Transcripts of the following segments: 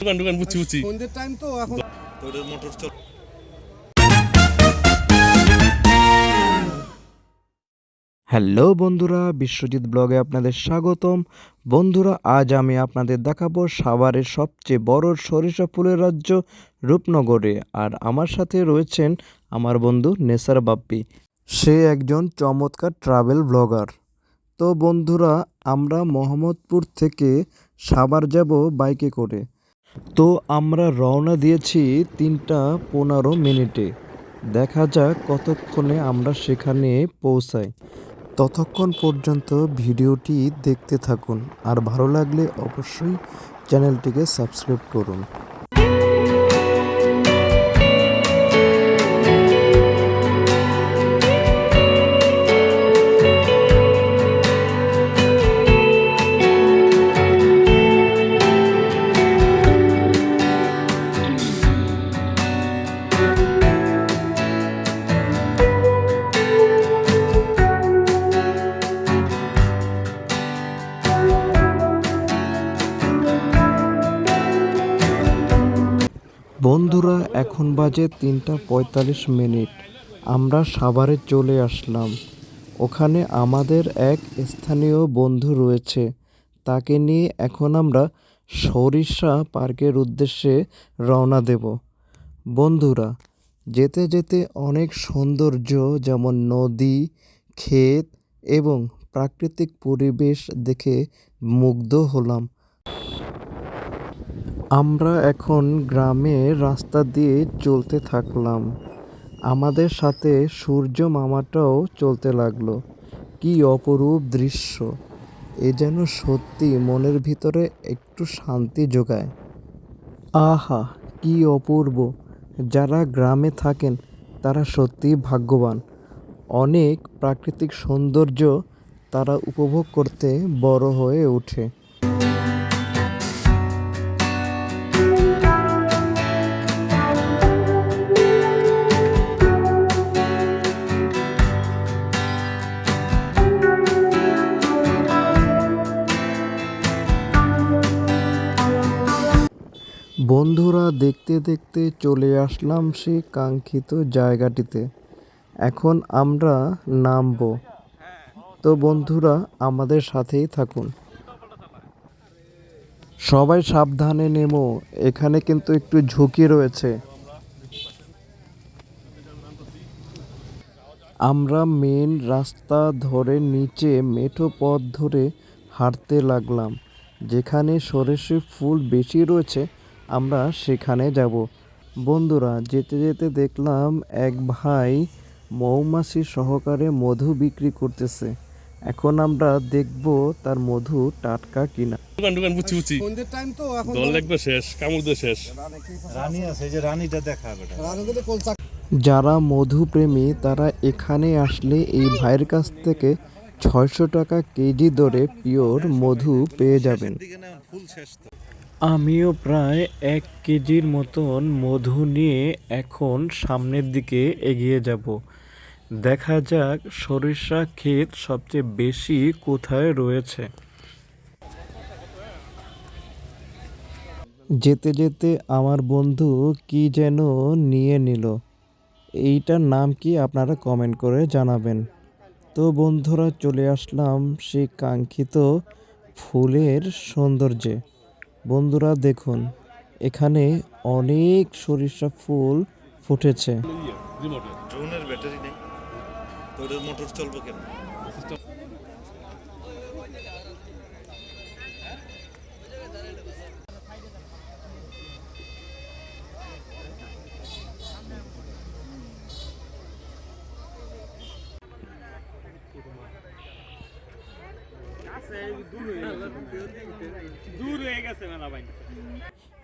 দোকান দোকান বুঝছি বুঝছি। সন্ধ্যের টাইম তো এখন তোদের মোটর চল হ্যালো বন্ধুরা বিশ্বজিৎ ব্লগে আপনাদের স্বাগতম। বন্ধুরা আজ আমি আপনাদের দেখাবো সাভারের সবচেয়ে বড় সরিষা ফুলের রাজ্য রূপনগরে। আর আমার সাথে রয়েছেন আমার বন্ধু নেসার বাপ্পি। সে একজন চমৎকার ট্রাভেল ব্লগার তো বন্ধুরা আমরা মোহাম্মদপুর থেকে সাভার যাব বাইকে করে। তো আমরা রওনা দিয়েছি তিনটা পনেরো মিনিটে। দেখা যাক কতক্ষণে আমরা সেখানে পৌঁছাই। ততক্ষণ পর্যন্ত ভিডিওটি দেখতে থাকুন। আর ভালো লাগলে অবশ্যই চ্যানেলটিকে সাবস্ক্রাইব করুন। বন্ধুরা, এখন বাজে তিনটা পঁয়তাল্লিশ মিনিট। আমরা সাভারে চলে আসলাম। ওখানে আমাদের এক স্থানীয় বন্ধু রয়েছে। তাকে নিয়ে এখন আমরা সরিষা পার্কের উদ্দেশ্যে রওনা দেব। বন্ধুরা, যেতে যেতে অনেক সৌন্দর্য যেমন নদী, ক্ষেত এবং প্রাকৃতিক পরিবেশ দেখে মুগ্ধ হলাম। আমরা এখন গ্রামের রাস্তা দিয়ে চলতে থাকলাম। আমাদের সাথে সূর্য মামাটাও চলতে লাগল। কি অপরূপ দৃশ্য! এ যেন সত্যি মনের ভিতরে একটু শান্তি যোগায়। আহা, কি অপূর্ব! যারা গ্রামে থাকেন, তারা সত্যিই ভাগ্যবান। অনেক প্রাকৃতিক সৌন্দর্য তারা উপভোগ করতে বড় হয়ে ওঠে। বন্ধুরা দেখতে দেখতে চলে আসলাম সেই কাঙ্ক্ষিত জায়গাটিতে। এখন আমরা নামবো। তো বন্ধুরা, আমাদের সাথেই থাকুন। সবাই সাবধানে নেমো। এখানে কিন্তু একটু ঝুঁকি রয়েছে। আমরা মেন রাস্তা ধরে নিচে মেঠো পথ ধরে হাঁটতে লাগলাম। যেখানে সরষে ফুল বেশি রয়েছে। আমরা সেখানে যাব। বন্ধুরা যেতে যেতে দেখলাম এক ভাই মৌমাছি সহকারে মধু বিক্রি করতেছে। এখন আমরা দেখব তার মধু টাটকা কিনা। দোকান দোকান বুঝছি বুঝছি। টাইম তো এখন দল লাগবে শেষ কামড় দিয়ে শেষ। রানী আছে যে রানীটা দেখা যারা মধুপ্রেমী তারা এখানে আসলে এই ভাইয়ের কাছ থেকে ছয়শো টাকা কেজি দরে পিওর মধু পেয়ে যাবেন। ফুল শেষ তো। আমিও প্রায় এক কেজির মতন মধু নিয়ে এখন সামনের দিকে এগিয়ে যাব। দেখা যাক সরিষা ক্ষেত সবচেয়ে বেশি কোথায় রয়েছে। যেতে যেতে আমার বন্ধু কি যেন নিয়ে নিল। এইটার নাম কি আপনারা কমেন্ট করে জানাবেন। তো বন্ধুরা চলে আসলাম সেই কাঙ্ক্ষিত ফুলের সৌন্দর্যে। বন্ধুরা দেখুন এখানে অনেক সরিষা ফুল ফুটেছে।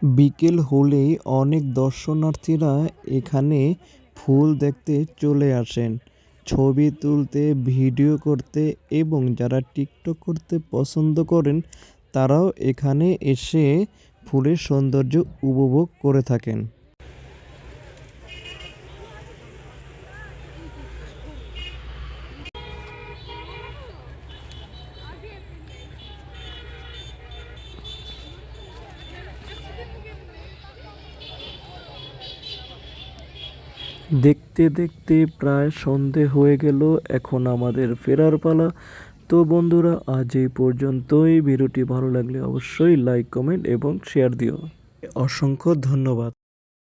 বিকেল হলেই অনেক দর্শনার্থীরা এখানে ফুল দেখতে চলে আসেন। ছবি তুলতে, ভিডিও করতে এবং যারা টিকটক করতে পছন্দ করেন, তারাও এখানে এসে ফুলের সৌন্দর্য উপভোগ করে থাকেন। দেখতে দেখতে প্রায় সন্ধে হয়ে গেল, এখন আমাদের ফেরার পালা। তো বন্ধুরা, আজ এই পর্যন্তই। ভিডিওটি ভালো লাগলে অবশ্যই লাইক কমেন্ট এবং শেয়ার দিও। অসংখ্য ধন্যবাদ।